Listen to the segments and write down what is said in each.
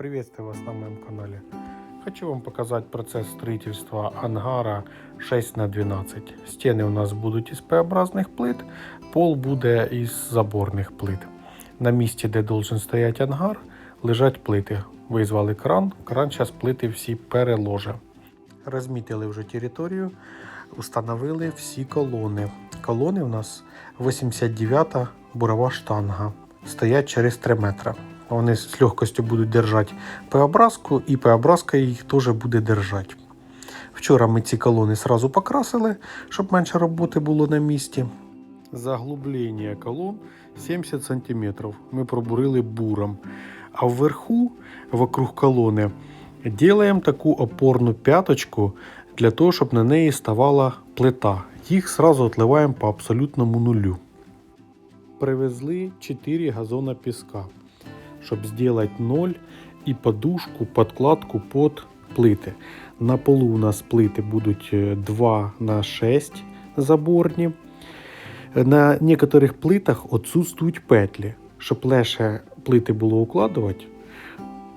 Приветствую вас на моем канале. Хочу вам показать процесс строительства ангара 6 на 12. Стены у нас будуть із П-образних плит, пол буде із заборних плит. На місці, де должен стояти ангар, лежать плити. Визвали кран, кран зараз плити всі переложе. Розмітили вже територію, установили всі колони. Колони у нас 89-та бурова штанга. Стоять через 3 метри. Вони з легкостю будуть держати П-образку, і П-образка їх теж буде держати. Вчора ми ці колони сразу покрасили, щоб менше роботи було на місці. Заглублення колон 70 см. Ми пробурили буром. А вверху, вокруг колони, делаємо таку опорну п'яточку для того, щоб на неї ставала плита. Їх сразу отливаємо по абсолютному нулю. Привезли 4 газона піска, щоб зробити ноль і подушку, подкладку под плити. На полу у нас плити будуть е, 2 на 6 заборні. На некоторих плитах отсутствують петлі, щоб легше плити було укладувати.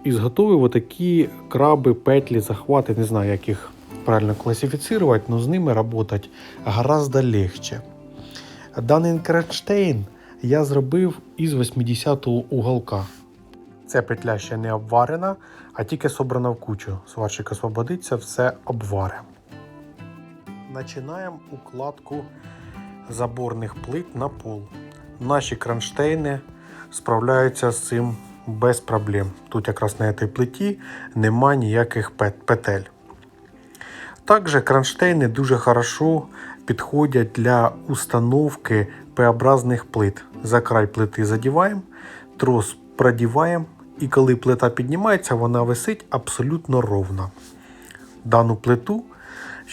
І зготовив отакі краби, петлі, захвати, не знаю, як їх правильно класифіцировать, але з ними працювати гораздо легче. Даний кронштейн я зробив із 80-го уголка. Ця петля ще не обварена, а тільки собрана в кучу. Сварщик освободиться, все обваре. Починаємо укладку заборних плит на пол. Наші кронштейни справляються з цим без проблем. Тут якраз на цій плиті нема ніяких петель. Також кронштейни дуже хорошо підходять для установки П-образних плит. За край плити задіваємо, трос продіваємо, і коли плита піднімається, вона висить абсолютно ровно. Дану плиту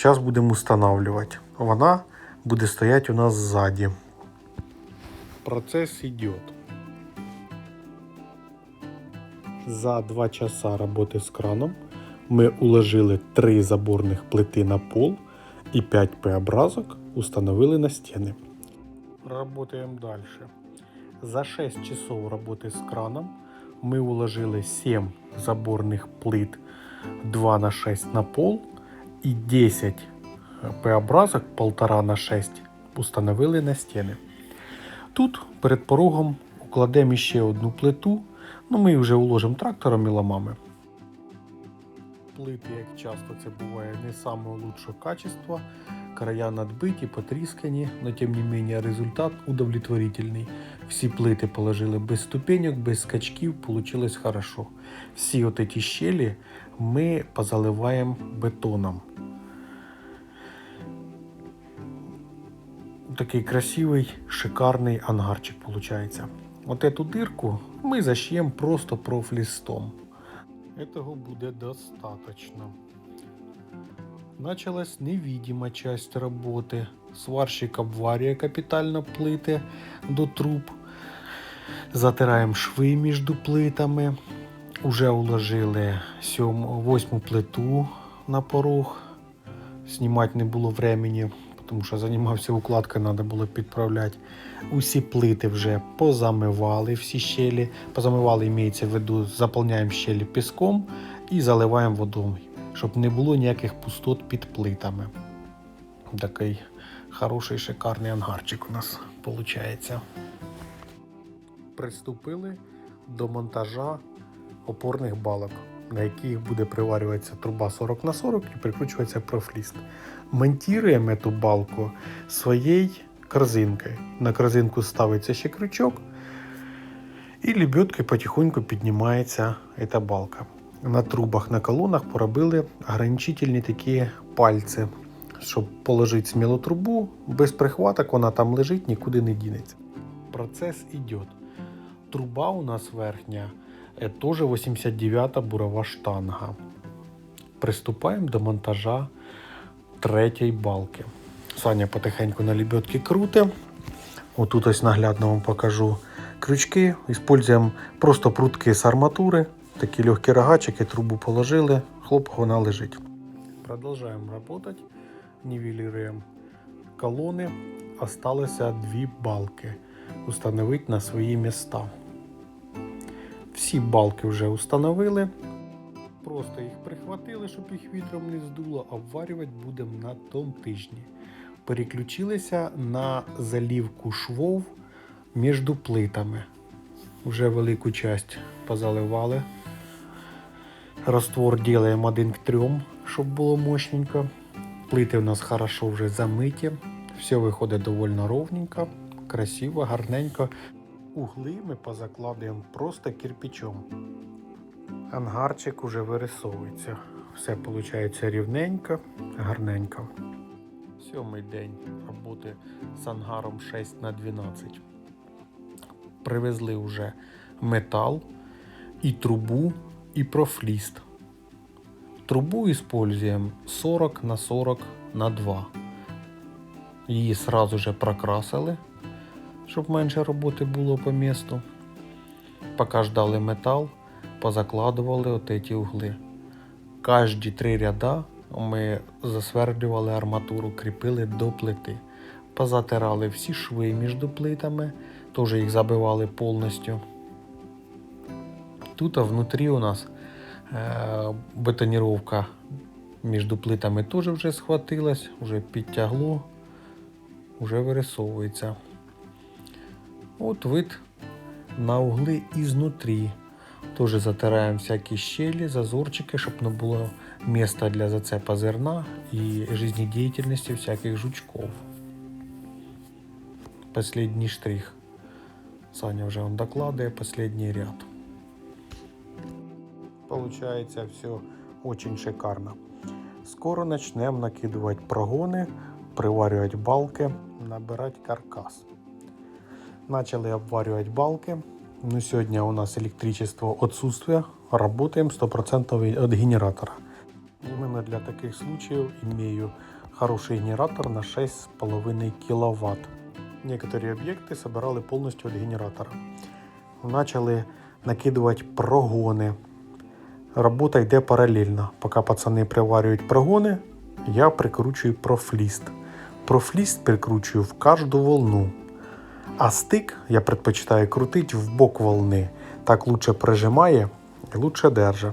зараз будемо встановлювати. Вона буде стояти у нас ззаді. Процесс идет. За 2 часа роботи з краном ми уложили 3 заборних плити на пол і 5 П-образок установили на стіни. Работаем дальше. За 6 часов роботи з краном ми уложили 7 заборних плит 2 на 6 на пол і 10 П-образок 1,5 на 6 установили на стіни. Тут перед порогом укладемо ще одну плиту, ну ми вже уложимо трактором і ламами. Плити, як часто це буває, не самого лучшого качества, края надбиті, потріскані, але тим не менше результат удовлетворительний. Всі плити положили без ступенек, без скачків, получилось хорошо. Всі от ці щелі ми позаливаємо бетоном. Такий красивий, шикарний ангарчик получается. Вот эту дырку мы зашьем просто профлистом. Этого будет достаточно. Началась невидима часть работы. Сварщик обварює капітально плити до труб. Затираємо шви між плитами. Уже уложили сьому, восьму плиту на порог. Знімати не було времени, тому що займався укладкою, треба було підправляти. Усі плити вже позамивали, всі щелі. Позамивали, імеється в виду, заповняємо щелі піском і заливаємо водою, щоб не було ніяких пустот під плитами. Такий хороший, шикарний ангарчик у нас виходить. Приступили до монтажа опорних балок, на яких буде приварюватися труба 40 на 40 і прикручуватися профліст. Монтуємо цю балку своєю корзинкою. На корзинку ставиться ще крючок, і лебедкою потихоньку піднімається ця балка. На трубах, на колонах поробили ограничительні такі пальці, щоб положити сміло трубу, без прихваток вона там лежить, нікуди не дінеться. Процес йде. Труба у нас верхня е, теж 89-та бурова штанга. Приступаємо до монтажа третьої балки. Саня потихеньку на лебедки крути. Отут ось наглядно вам покажу крючки. Іспользуємо просто прутки з арматури. Такі легкі рогачики, трубу положили, хлоп, вона лежить. Продовжуємо працювати. Нівелюємо колони. Осталося дві балки. Установити на свої міста. Всі балки вже установили. Просто їх прихватили, щоб їх вітром не здуло, обварювати будемо на тому тижні. Переключилися на залівку швов між плитами. Вже велику часть позаливали. Раствор делаем один к трьом, щоб було мощненько. Плити у нас хорошо вже замиті. Все виходить довольно ровненько, красиво, гарненько. Угли ми позакладуємо просто кирпичом. Ангарчик уже вирисовується. Все виходить рівненько, гарненько. Сьомий день роботи з ангаром 6 на 12. Привезли вже метал, і трубу, і профліст. Трубу используем 40 на 40 на 2. Її сразу же прокрасили, щоб менше роботи було по місту. Поки ждали метал, позакладували от ці угли. Кожні три ряда ми засвердлювали арматуру, кріпили до плити. Позатирали всі шви між плитами, теж їх забивали повністю. Тут а внутрі у нас е, бетоніровка між плитами теж вже схватилась, вже підтягло, вже вирисовується. От вид на угли ізнутрі. Теж затираємо всякі щелі, зазорчики, щоб не було місця для зацепа зерна і жизнедеятельності всяких жучков. Последний штрих. Саня вже он докладывает последний ряд. Получается все очень шикарно. Скоро начнем накидывать прогоны, приварювати балки, набирати каркас. Начали обварювати балки. Ну, сегодня у нас электричество отсутствие. Работаем 100% от генератора. Именно для таких случаев имею хороший генератор на 6,5 кВт. Некоторые объекты собирали полностью от генератора. Начали накидувати прогони. Робота йде паралельно. Поки пацани приварюють прогони, я прикручую профліст. Профліст прикручую в кожну волну. А стик я предпочитаю крутити в бок волни. Так лучше прижимає і лучше держа.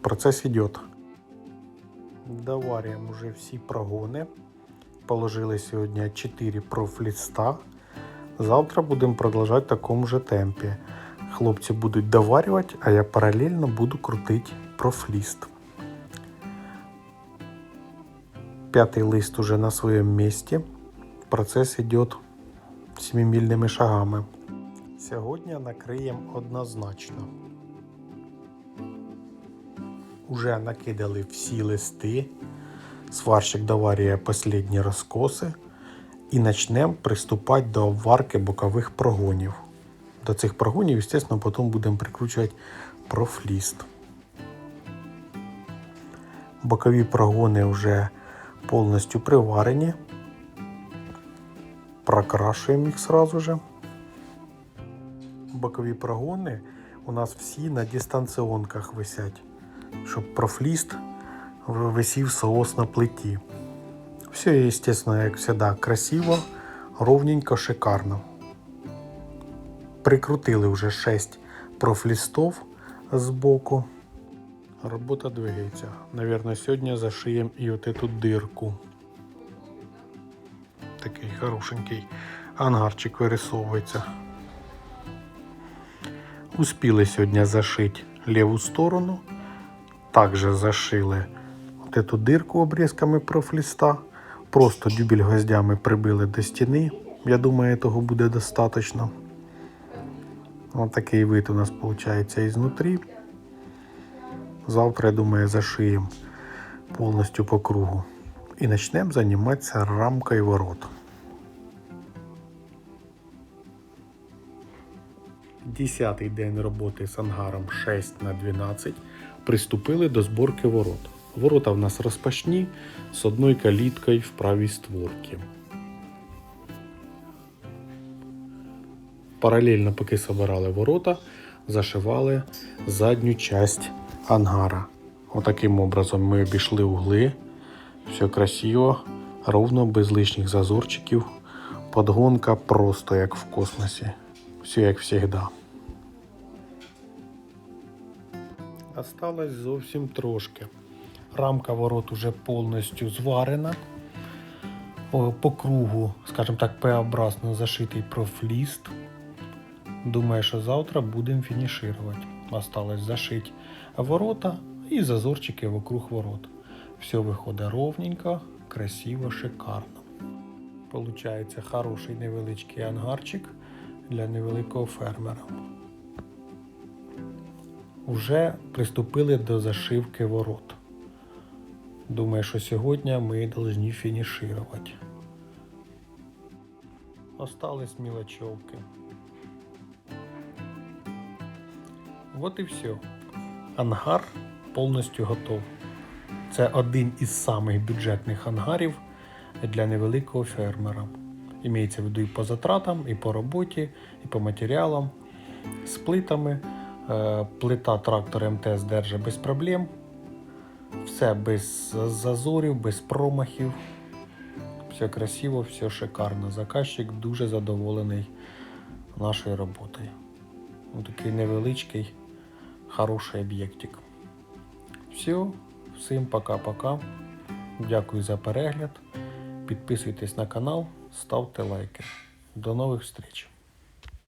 Процес йде. Доварюємо вже всі прогони. Положили сьогодні 4 профліста. Завтра будемо продовжувати в такому же темпі. Хлопці будуть доварювати, а я паралельно буду крутити профліст. П'ятий лист уже на своєму місці. Процес йде семимільними шагами. Сьогодні накриємо однозначно. Уже накидали всі листи. Сварщик доварює останні розкоси. І почнемо приступати до обварки бокових прогонів. До цих прогонів, звісно, потім будемо прикручувати профліст. Бокові прогони вже повністю приварені. Прокрашуємо їх сразу же. Бокові прогони у нас всі на дистанціонках висять, щоб профліст висів соос на плиті. Все, естественно, як завжди, красиво, ровненько, шикарно. Прикрутили вже 6 профлістов з боку. Робота двигається. Наверное, сьогодні зашиємо і от эту дирку. Такий хорошенький ангарчик вирисовується. Успіли сьогодні зашити ліву сторону. Також зашили от эту дирку обрізками профліста. Просто дюбель гвоздями прибили до стіни. Я думаю, того буде достатньо. Ось такий вид у нас виходить ізнутрі. Завтра, я думаю, зашиємо повністю по кругу. І почнемо займатися рамкою ворот. Десятий день роботи з ангаром 6 на 12 приступили до зборки ворот. Ворота в нас розпашні з одною каліткою в правій створці. Паралельно, поки собирали ворота, зашивали задню часть ангара. Отаким образом ми обійшли угли. Все красиво, ровно, без лишніх зазорчиків. Подгонка просто як в космосі. Все як завжди. Осталось зовсім трошки. Рамка ворот уже повністю зварена. По кругу, скажімо так, П-образно зашитий профліст. Думаю, що завтра будемо фінішувати. Осталось зашити ворота і зазорчики вокруг ворот. Все виходить ровненько, красиво, шикарно. Получається хороший невеличкий ангарчик для невеликого фермера. Уже приступили до зашивки ворот. Думаю, що сьогодні ми повинні фінішувати. Остались мелочевки. Вот і все. Ангар повністю готов. Це один із самих бюджетних ангарів для невеликого фермера. Імеється в виду і по затратам, і по роботі, і по матеріалам, з плитами. Е, Плита трактор МТС держить без проблем. Все без зазорів, без промахів. Все красиво, все шикарно. Заказчик дуже задоволений нашою роботою. Ось Такий невеличкий, хороший об'єктик. Все, всім пока-пока. Дякую за перегляд. Підписуйтесь на канал, ставте лайки. До нових встреч!